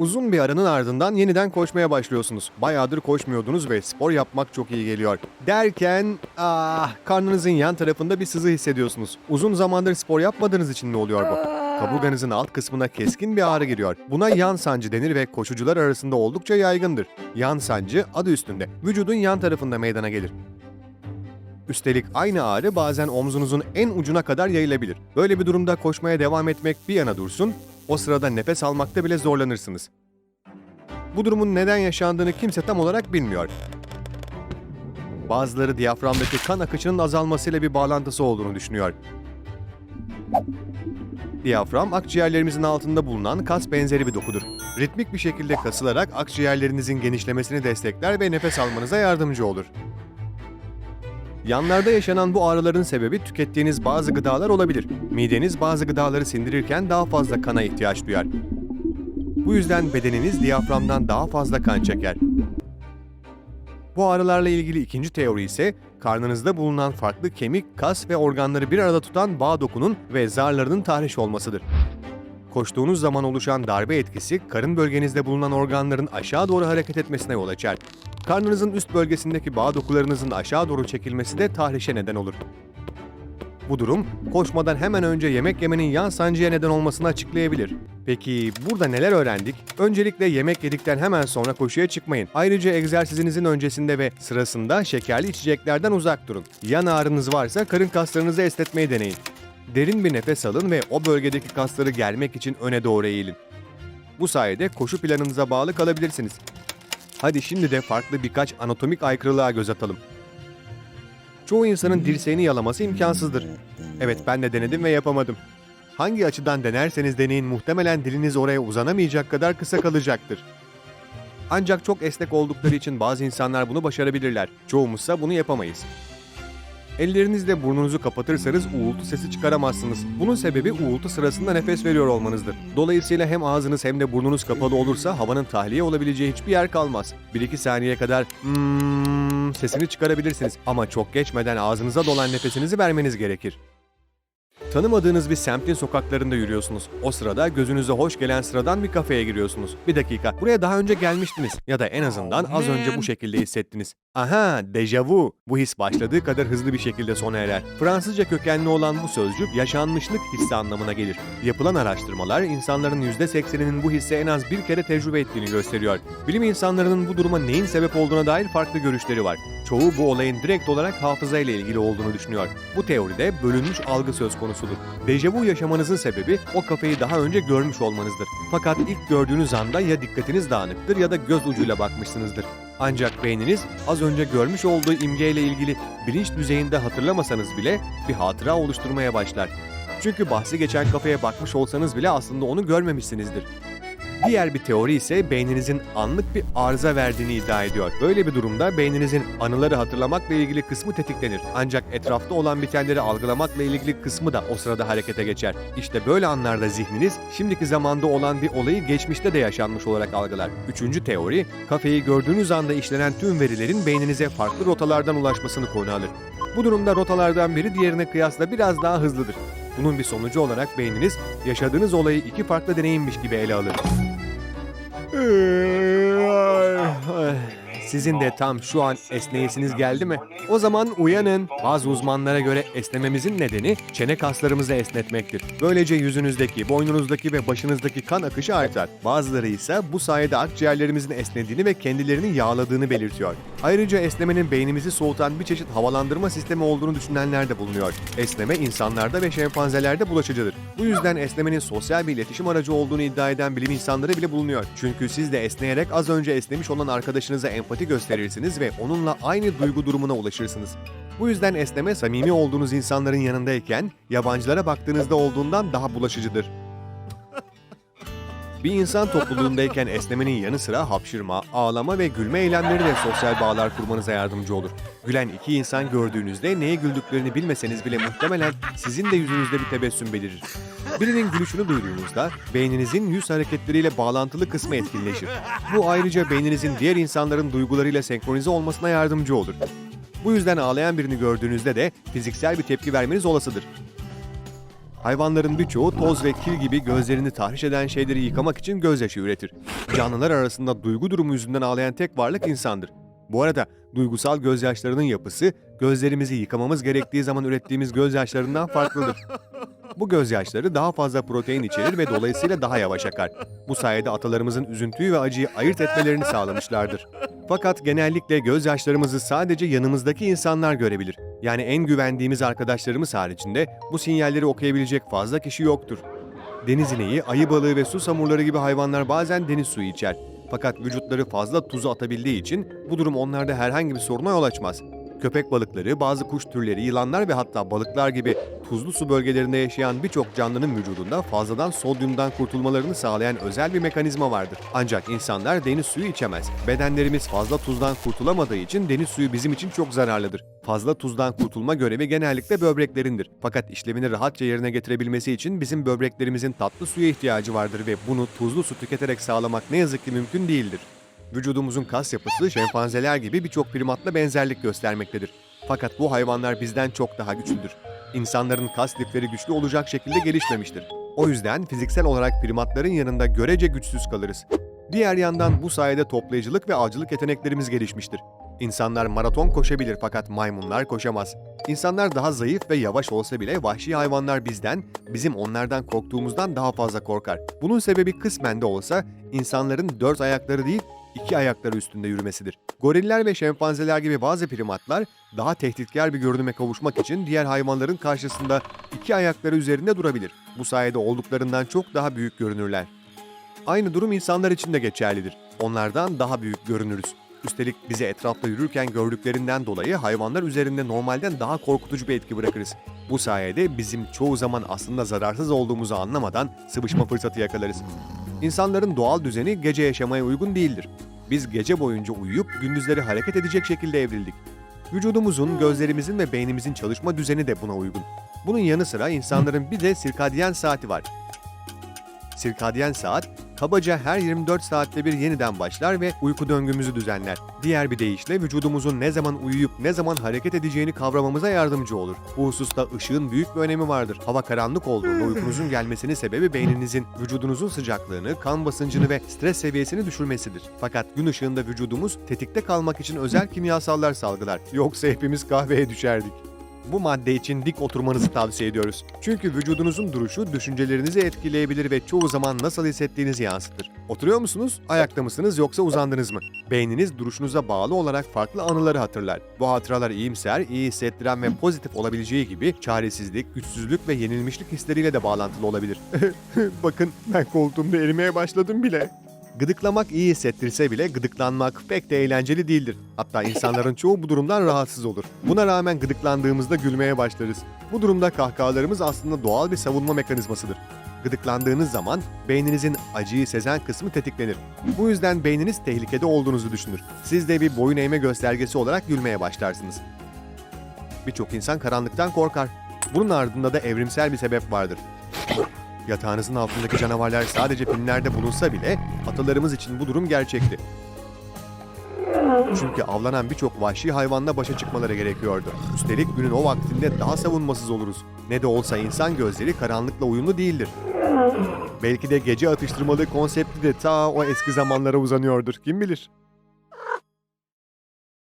Uzun bir aranın ardından yeniden koşmaya başlıyorsunuz. Bayağıdır koşmuyordunuz ve spor yapmak çok iyi geliyor. Derken, ah, karnınızın yan tarafında bir sızı hissediyorsunuz. Uzun zamandır spor yapmadığınız için ne oluyor bu? Kaburganızın alt kısmına keskin bir ağrı giriyor. Buna yan sancı denir ve koşucular arasında oldukça yaygındır. Yan sancı adı üstünde. Vücudun yan tarafında meydana gelir. Üstelik aynı ağrı bazen omzunuzun en ucuna kadar yayılabilir. Böyle bir durumda koşmaya devam etmek bir yana dursun, o sırada nefes almakta bile zorlanırsınız. Bu durumun neden yaşandığını kimse tam olarak bilmiyor. Bazıları diyaframdaki kan akışının azalmasıyla bir bağlantısı olduğunu düşünüyor. Diyafram, akciğerlerimizin altında bulunan kas benzeri bir dokudur. Ritmik bir şekilde kasılarak akciğerlerinizin genişlemesini destekler ve nefes almanıza yardımcı olur. Yanlarda yaşanan bu ağrıların sebebi tükettiğiniz bazı gıdalar olabilir. Mideniz bazı gıdaları sindirirken daha fazla kana ihtiyaç duyar. Bu yüzden bedeniniz diyaframdan daha fazla kan çeker. Bu ağrılarla ilgili ikinci teori ise karnınızda bulunan farklı kemik, kas ve organları bir arada tutan bağ dokunun ve zarlarının tahriş olmasıdır. Koştuğunuz zaman oluşan darbe etkisi karın bölgenizde bulunan organların aşağı doğru hareket etmesine yol açar. Karnınızın üst bölgesindeki bağ dokularınızın aşağı doğru çekilmesi de tahrişe neden olur. Bu durum koşmadan hemen önce yemek yemenin yan sancıya neden olmasını açıklayabilir. Peki burada neler öğrendik? Öncelikle yemek yedikten hemen sonra koşuya çıkmayın. Ayrıca egzersizinizin öncesinde ve sırasında şekerli içeceklerden uzak durun. Yan ağrınız varsa karın kaslarınızı esnetmeyi deneyin. Derin bir nefes alın ve o bölgedeki kasları germek için öne doğru eğilin. Bu sayede koşu planınıza bağlı kalabilirsiniz. Hadi şimdi de farklı birkaç anatomik aykırılığa göz atalım. Çoğu insanın dirseğini yalaması imkansızdır. Evet ben de denedim ve yapamadım. Hangi açıdan denerseniz deneyin muhtemelen diliniz oraya uzanamayacak kadar kısa kalacaktır. Ancak çok esnek oldukları için bazı insanlar bunu başarabilirler. Çoğumuzsa bunu yapamayız. Ellerinizle burnunuzu kapatırsanız uğultu sesi çıkaramazsınız. Bunun sebebi uğultu sırasında nefes veriyor olmanızdır. Dolayısıyla hem ağzınız hem de burnunuz kapalı olursa havanın tahliye olabileceği hiçbir yer kalmaz. 1-2 saniye kadar hmm sesini çıkarabilirsiniz ama çok geçmeden ağzınıza dolan nefesinizi vermeniz gerekir. Tanımadığınız bir semtin sokaklarında yürüyorsunuz. O sırada gözünüze hoş gelen sıradan bir kafeye giriyorsunuz. Bir dakika, buraya daha önce gelmiştiniz ya da en azından az önce bu şekilde hissettiniz. Aha, dejavu. Bu his başladığı kadar hızlı bir şekilde sona erer. Fransızca kökenli olan bu sözcük yaşanmışlık hissi anlamına gelir. Yapılan araştırmalar insanların %80'inin bu hisse en az bir kere tecrübe ettiğini gösteriyor. Bilim insanlarının bu duruma neyin sebep olduğuna dair farklı görüşleri var. Çoğu bu olayın direkt olarak hafıza ile ilgili olduğunu düşünüyor. Bu teoride bölünmüş algı söz konusudur. Dejavu yaşamanızın sebebi o kafeyi daha önce görmüş olmanızdır. Fakat ilk gördüğünüz anda ya dikkatiniz dağınıktır ya da göz ucuyla bakmışsınızdır. Ancak beyniniz az önce görmüş olduğu imgeyle ilgili bilinç düzeyinde hatırlamasanız bile bir hatıra oluşturmaya başlar. Çünkü bahsi geçen kafeye bakmış olsanız bile aslında onu görmemişsinizdir. Diğer bir teori ise beyninizin anlık bir arıza verdiğini iddia ediyor. Böyle bir durumda beyninizin anıları hatırlamakla ilgili kısmı tetiklenir. Ancak etrafta olan bitenleri algılamakla ilgili kısmı da o sırada harekete geçer. İşte böyle anlarda zihniniz şimdiki zamanda olan bir olayı geçmişte de yaşanmış olarak algılar. Üçüncü teori, kafeyi gördüğünüz anda işlenen tüm verilerin beyninize farklı rotalardan ulaşmasını konu alır. Bu durumda rotalardan biri diğerine kıyasla biraz daha hızlıdır. Bunun bir sonucu olarak beyniniz yaşadığınız olayı iki farklı deneyimmiş gibi ele alır. Ay. Sizin de tam şu an esneyesiniz geldi mi? O zaman uyanın. Bazı uzmanlara göre esnememizin nedeni çene kaslarımızı esnetmektir. Böylece yüzünüzdeki, boynunuzdaki ve başınızdaki kan akışı artar. Bazıları ise bu sayede akciğerlerimizin esnediğini ve kendilerini yağladığını belirtiyor. Ayrıca esnemenin beynimizi soğutan bir çeşit havalandırma sistemi olduğunu düşünenler de bulunuyor. Esneme insanlarda ve şempanzelerde bulaşıcıdır. Bu yüzden esnemenin sosyal bir iletişim aracı olduğunu iddia eden bilim insanları bile bulunuyor. Çünkü siz de esneyerek az önce esnemiş olan arkadaşınıza empati gösterirsiniz ve onunla aynı duygu durumuna ulaşırsınız. Bu yüzden esneme samimi olduğunuz insanların yanındayken yabancılara baktığınızda olduğundan daha bulaşıcıdır. Bir insan topluluğundayken esnemenin yanı sıra hapşırma, ağlama ve gülme eylemleri de sosyal bağlar kurmanıza yardımcı olur. Gülen iki insan gördüğünüzde neye güldüklerini bilmeseniz bile muhtemelen sizin de yüzünüzde bir tebessüm belirir. Birinin gülüşünü duyduğunuzda beyninizin yüz hareketleriyle bağlantılı kısmı etkinleşir. Bu ayrıca beyninizin diğer insanların duygularıyla senkronize olmasına yardımcı olur. Bu yüzden ağlayan birini gördüğünüzde de fiziksel bir tepki vermeniz olasıdır. Hayvanların birçoğu toz ve kir gibi gözlerini tahriş eden şeyleri yıkamak için gözyaşı üretir. Canlılar arasında duygu durumu yüzünden ağlayan tek varlık insandır. Bu arada duygusal gözyaşlarının yapısı gözlerimizi yıkamamız gerektiği zaman ürettiğimiz gözyaşlarından farklıdır. Bu gözyaşları daha fazla protein içerir ve dolayısıyla daha yavaş akar. Bu sayede atalarımızın üzüntüyü ve acıyı ayırt etmelerini sağlamışlardır. Fakat genellikle gözyaşlarımızı sadece yanımızdaki insanlar görebilir. Yani en güvendiğimiz arkadaşlarımız haricinde bu sinyalleri okuyabilecek fazla kişi yoktur. Deniz ineği, ayı balığı ve su samurları gibi hayvanlar bazen deniz suyu içer. Fakat vücutları fazla tuzu atabildiği için bu durum onlarda herhangi bir soruna yol açmaz. Köpek balıkları, bazı kuş türleri, yılanlar ve hatta balıklar gibi tuzlu su bölgelerinde yaşayan birçok canlının vücudunda fazladan sodyumdan kurtulmalarını sağlayan özel bir mekanizma vardır. Ancak insanlar deniz suyu içemez. Bedenlerimiz fazla tuzdan kurtulamadığı için deniz suyu bizim için çok zararlıdır. Fazla tuzdan kurtulma görevi genellikle böbreklerindir. Fakat işlevini rahatça yerine getirebilmesi için bizim böbreklerimizin tatlı suya ihtiyacı vardır ve bunu tuzlu su tüketerek sağlamak ne yazık ki mümkün değildir. Vücudumuzun kas yapısı şempanzeler gibi birçok primatla benzerlik göstermektedir. Fakat bu hayvanlar bizden çok daha güçlüdür. İnsanların kas lifleri güçlü olacak şekilde gelişmemiştir. O yüzden fiziksel olarak primatların yanında görece güçsüz kalırız. Diğer yandan bu sayede toplayıcılık ve avcılık yeteneklerimiz gelişmiştir. İnsanlar maraton koşabilir fakat maymunlar koşamaz. İnsanlar daha zayıf ve yavaş olsa bile vahşi hayvanlar bizden, bizim onlardan korktuğumuzdan daha fazla korkar. Bunun sebebi kısmen de olsa insanların dört ayakları değil, iki ayakları üstünde yürümesidir. Goriller ve şempanzeler gibi bazı primatlar daha tehditkar bir görünüme kavuşmak için diğer hayvanların karşısında iki ayakları üzerinde durabilir. Bu sayede olduklarından çok daha büyük görünürler. Aynı durum insanlar için de geçerlidir. Onlardan daha büyük görünürüz. Üstelik bizi etrafta yürürken gördüklerinden dolayı hayvanlar üzerinde normalden daha korkutucu bir etki bırakırız. Bu sayede bizim çoğu zaman aslında zararsız olduğumuzu anlamadan sıvışma fırsatı yakalarız. İnsanların doğal düzeni gece yaşamaya uygun değildir. Biz gece boyunca uyuyup gündüzleri hareket edecek şekilde evrildik. Vücudumuzun, gözlerimizin ve beynimizin çalışma düzeni de buna uygun. Bunun yanı sıra insanların bir de sirkadyen saati var. Sirkadyen saat, kabaca her 24 saatte bir yeniden başlar ve uyku döngümüzü düzenler. Diğer bir deyişle vücudumuzun ne zaman uyuyup ne zaman hareket edeceğini kavramamıza yardımcı olur. Bu hususta ışığın büyük bir önemi vardır. Hava karanlık olduğunda uykunuzun gelmesinin sebebi beyninizin vücudunuzun sıcaklığını, kan basıncını ve stres seviyesini düşürmesidir. Fakat gün ışığında vücudumuz tetikte kalmak için özel kimyasallar salgılar. Yoksa hepimiz kahveye düşerdik. Bu madde için dik oturmanızı tavsiye ediyoruz. Çünkü vücudunuzun duruşu düşüncelerinizi etkileyebilir ve çoğu zaman nasıl hissettiğinizi yansıtır. Oturuyor musunuz, ayakta mısınız yoksa uzandınız mı? Beyniniz duruşunuza bağlı olarak farklı anıları hatırlar. Bu hatıralar iyimser, iyi hissettiren ve pozitif olabileceği gibi çaresizlik, güçsüzlük ve yenilmişlik hisleriyle de bağlantılı olabilir. Bakın ben koltuğumda erimeye başladım bile. Gıdıklamak iyi hissettirse bile gıdıklanmak pek de eğlenceli değildir. Hatta insanların çoğu bu durumdan rahatsız olur. Buna rağmen gıdıklandığımızda gülmeye başlarız. Bu durumda kahkahalarımız aslında doğal bir savunma mekanizmasıdır. Gıdıklandığınız zaman beyninizin acıyı sezen kısmı tetiklenir. Bu yüzden beyniniz tehlikede olduğunuzu düşünür. Siz de bir boyun eğme göstergesi olarak gülmeye başlarsınız. Birçok insan karanlıktan korkar. Bunun ardında da evrimsel bir sebep vardır. Yatağınızın altındaki canavarlar sadece filmlerde bulunsa bile atalarımız için bu durum gerçekti. Çünkü avlanan birçok vahşi hayvanla başa çıkmaları gerekiyordu. Üstelik günün o vaktinde daha savunmasız oluruz. Ne de olsa insan gözleri karanlıkla uyumlu değildir. Belki de gece atıştırmalığı konsepti de ta o eski zamanlara uzanıyordur, kim bilir.